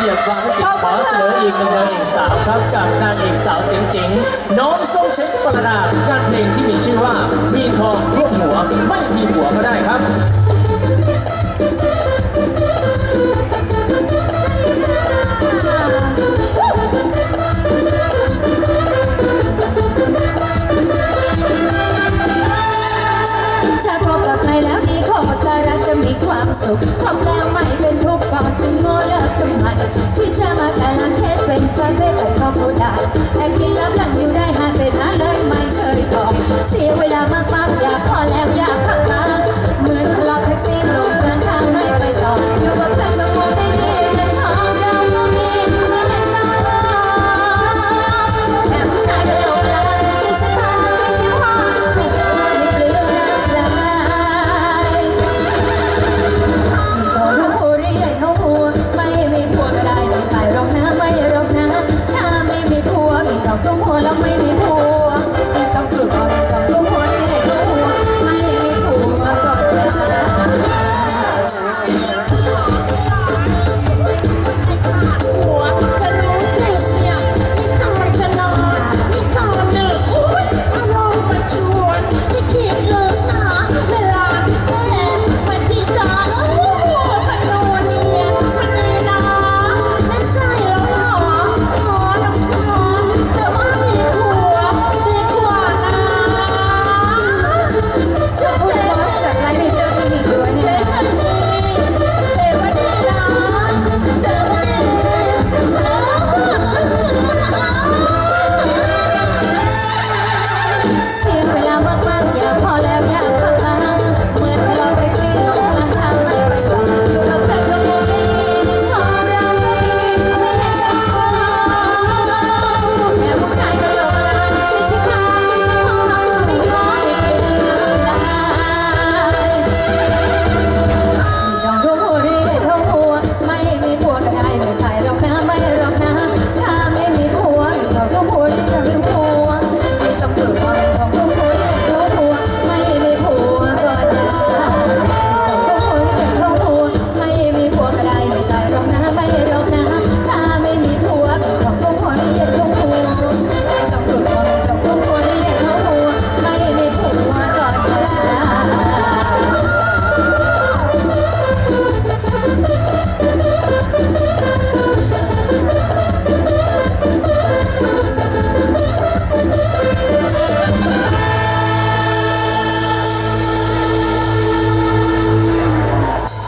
เสียบวาสิขอเสนออีกหนึ่งเพลงสาวครับกับนางเอกสาวเสียงจริง น้องส้มเช็คประดาผลงานเพลงที่มีชื่อว่ามีทองร่วมหัวไม่มีหัวก็ได้ครับจะพบกับใครแล้วดีขอตารักจะมีความสุข a couple nights. Lama.